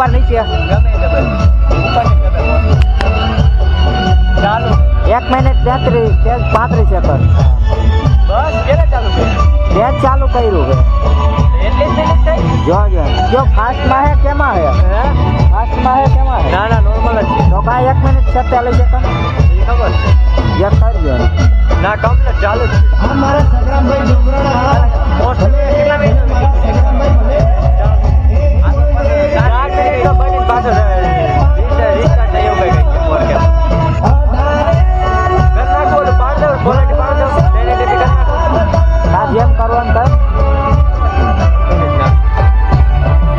ऊपर नहीं किया। एक महीने तेत रही तेत पात रही थी पर। बस केले चालू कर तेत चालू कर रहे जो जो जो फास्ट माह है क्या माह है? हाँ? फास्ट माह है क्या माह है? ना ना नॉर्मल है। तो कहा एक महीने तेत चालू किया था ठीक है बस यार कर ना कम ना चालू। हमारा सगरा दुबरा